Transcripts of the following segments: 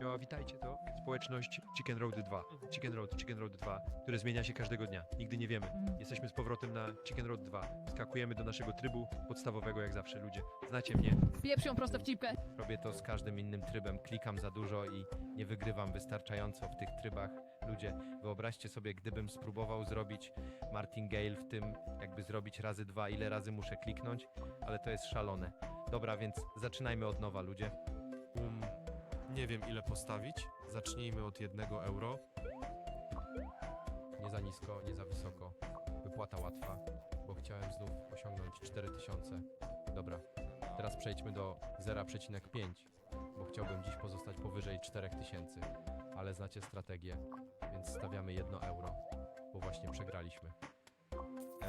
Jo, witajcie, to społeczność Chicken Road 2. Chicken Road, Chicken Road 2, które zmienia się każdego dnia. Nigdy nie wiemy. Jesteśmy z powrotem na Chicken Road 2. Skakujemy do naszego trybu podstawowego jak zawsze, ludzie. Znacie mnie. Pieprz ją prosto w cipkę. Robię to z każdym innym trybem, klikam za dużo i nie wygrywam wystarczająco w tych trybach. Ludzie, wyobraźcie sobie, gdybym spróbował zrobić Martingale w tym, jakby zrobić razy dwa, ile razy muszę kliknąć, ale to jest szalone. Dobra, więc zaczynajmy od nowa, ludzie. Um, nie wiem ile postawić. Zacznijmy od jednego euro. Nie za nisko, nie za wysoko. Wypłata łatwa, bo chciałem znów osiągnąć 4000. Dobra, teraz przejdźmy do 0,5, bo chciałbym dziś pozostać powyżej 4000. Ale znacie strategię, więc stawiamy 1 euro, bo właśnie przegraliśmy.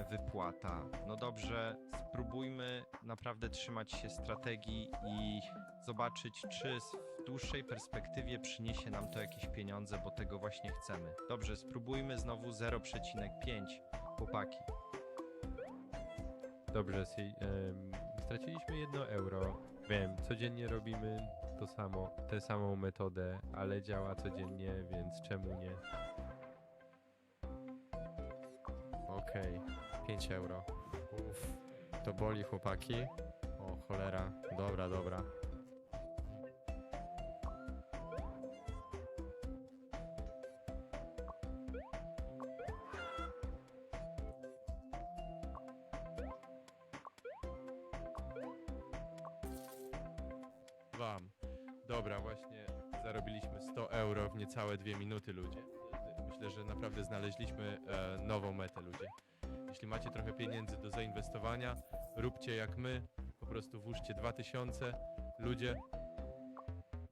Wypłata. No dobrze, spróbujmy naprawdę trzymać się strategii i zobaczyć, czy w dłuższej perspektywie przyniesie nam to jakieś pieniądze, bo tego właśnie chcemy. Dobrze, spróbujmy znowu 0,5. Chłopaki. Dobrze, straciliśmy jedno euro. Wiem, codziennie robimy to samo, tę samą metodę, ale działa codziennie, więc czemu nie? Okej, 5 euro. Uff, to boli chłopaki. O cholera, dobra, dobra. Wam. Dobra, właśnie zarobiliśmy 100 euro w niecałe dwie minuty, ludzie. Myślę, że naprawdę znaleźliśmy e, nową metę, ludzie. Jeśli macie trochę pieniędzy do zainwestowania, róbcie jak my, po prostu włóżcie 2000. Ludzie,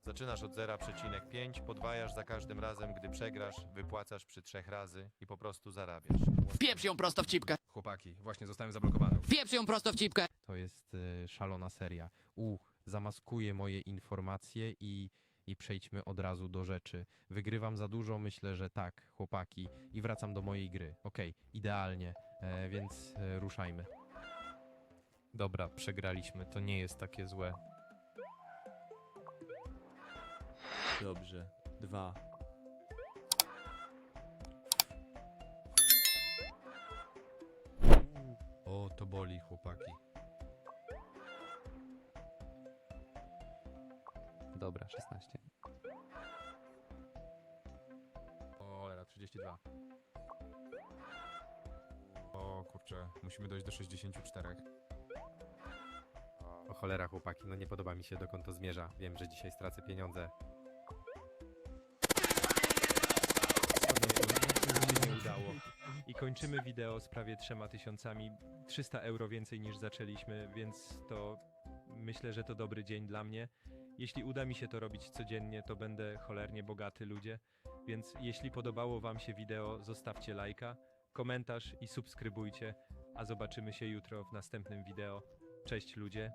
Zaczynasz od 0,5, podwajasz za każdym razem, gdy przegrasz, wypłacasz przy trzech razy i po prostu zarabiasz. Pieprz ją prosto w cipkę. Chłopaki, właśnie zostałem zablokowany. Pieprz ją prosto w cipkę. To jest e, szalona seria. U, zamaskuję moje informacje i, i przejdźmy od razu do rzeczy. Wygrywam za dużo, myślę, że tak, chłopaki. I wracam do mojej gry. Okej, idealnie, e, więc e, ruszajmy. Dobra, przegraliśmy, to nie jest takie złe. Dobrze, dwa. O, to boli, chłopaki. Dobra, 16. O, era 32. O kurczę, musimy dojść do 64. o cholera chłopaki, no nie podoba mi się dokąd to zmierza. Wiem, że dzisiaj stracę pieniądze. się nie udało. I kończymy wideo z prawie trzema tysiącami, 300 euro więcej niż zaczęliśmy, więc to myślę, że to dobry dzień dla mnie. Jeśli uda mi się to robić codziennie, to będę cholernie bogaty ludzie, więc jeśli podobało wam się wideo, zostawcie lajka, komentarz i subskrybujcie, a zobaczymy się jutro w następnym wideo. Cześć ludzie!